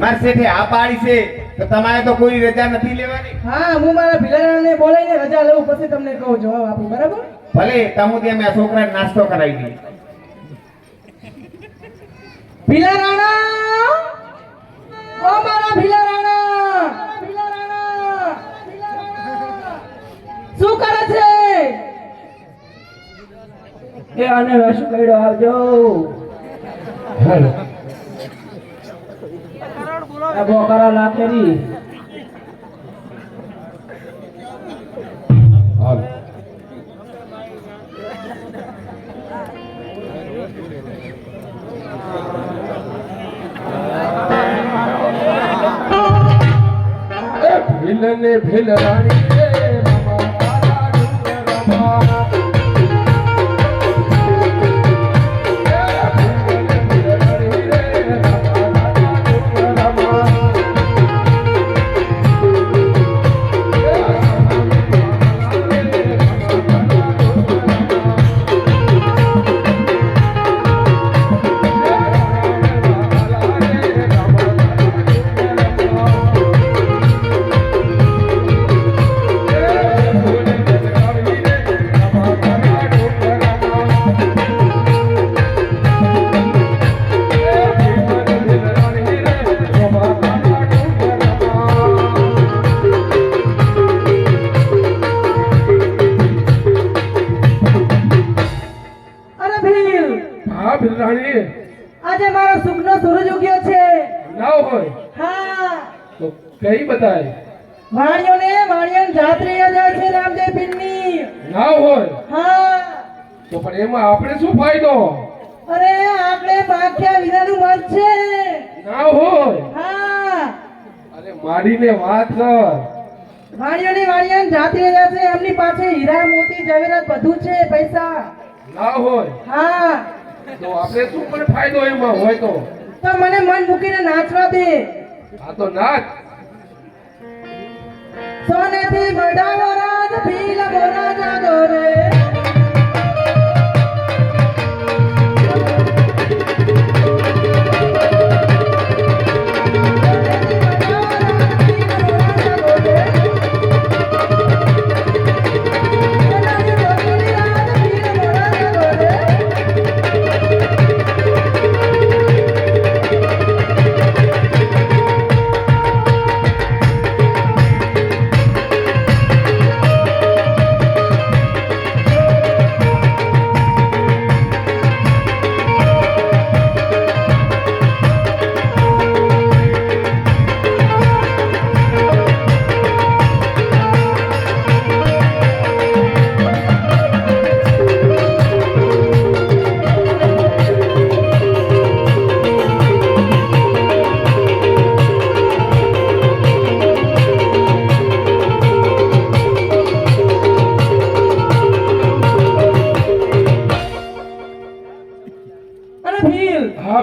મારા શેઠે આ પાડી છે તો તમારે તો કોઈ રજા નથી લેવાની. હા હું મારા ભીલારાને બોલાવીને રજા લઉં પછી તમને કહું જવાબ આપું બરાબર? ભલે તમુ ત્યાં મેં છોકરાને નાસ્તો કરાવી દઈ ભીલારાણા! ઓ મારા ભીલારાણા! શું કરે છે? એ આને રસ કર્યો આવજો. બોકરા લાખેરી. ભીલ ને ભીલ રાણી રાણી આજે મારો સુખનો સૂરજ ઉગ્યો છે. ના હોય. હા. તો કઈ બતાય વાણિયોને વાણિયન જાત્રી જાય છે રામદેવ પીરની ના હોય. હા. તો પણ એમાં આપણે શું ફાયદો? અરે આપણે પાખ્યા વિનાનું મત છે. ના હોય. હા. અરે મારીને વાત કર. વાણિયોને વાણિયન જાત્રી જાય છે. એમની પાસે હીરા મોતી જવેરાત બધું છે પૈસા. ના હોય. હા. તો આપણે શું પણ ફાયદો એમાં હોય તો? તો મને મન મૂકીને નાચવા દે. આ તો નાચ. સોનેથી બડાવો રાજ ભીલ મોરા જાગો રે.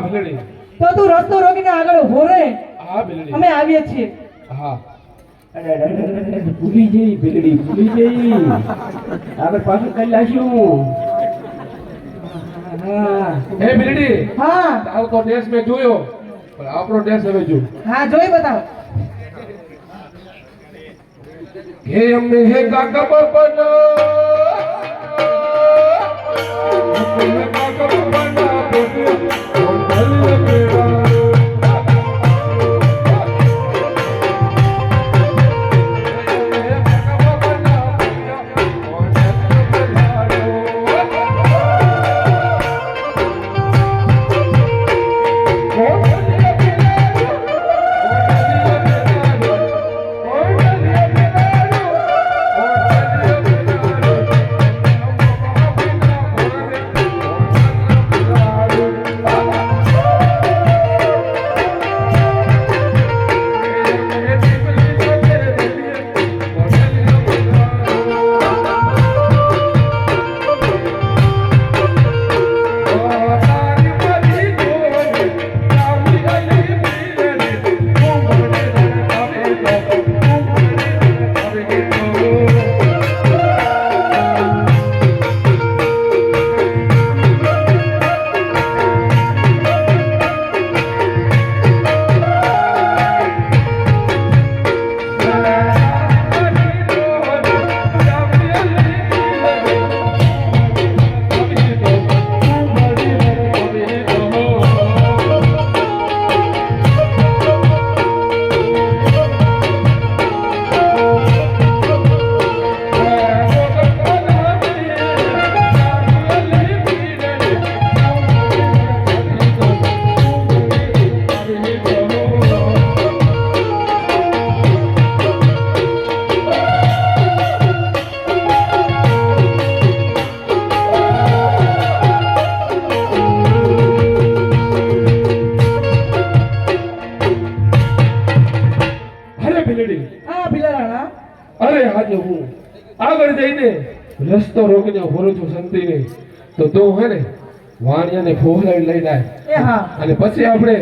ભીલડી તો તું રસ્તો રોકીને આગળ ઊભો રે હા બિલડી. અમે આવીએ છીએ. હા. ભૂલી જઈ બિલડી ભૂલી જઈ. આપણે પાછું કરી લાશું હે. બિલડી. હા. તારો તો ડ્રેસ મેં જોયો. પણ આપણો ડ્રેસ હવે જો. હા જોઈ બતાવો. હે અમને હે કાકા બાપાના રસ્તો રોકીને ભરું છું સંતીને તો તો હે ને વાણિયાને ફોહલાઈ લઈ જાય અને પછી આપણે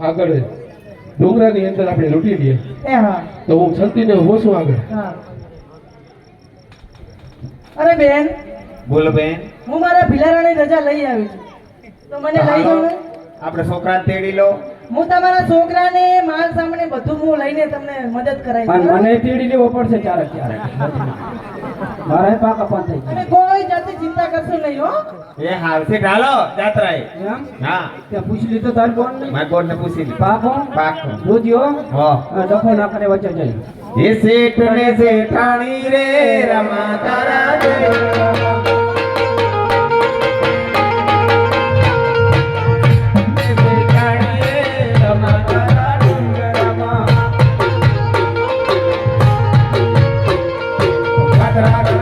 આગળ ડુંગરાની અંદર આપણે લૂંટી લઈએ હા. તો હું સંતીને હોશું આગળ. અરે બેન. બોલો બેન. હું મારા ભિલારાની રજા લઈ આવી છું. તો મને લઈ જાવ આપણે છોકરા તેડી લો. હું તમારા છોકરાને માલ સામાને બધું હું લઈને તમને મદદ કરાવી પણ? મને તીડી લેવો પડશે ચારે ચારે મારે પાક પણ થઈ અને કોઈ જાતની ચિંતા કરશો નહીં હો. એ હાલથી ઢાલો જાત્રાએ. હા. ત્યાં પૂછી લીધો તાર કોણ નહીં? મારે કોઈને પૂછી લી પાકો પાકો જોજો હો. ડખો ના કરે વચ્ચે જઈ. એ શેઠ ને શેઠાણી રે રમા તારા જય rock, rock, rock.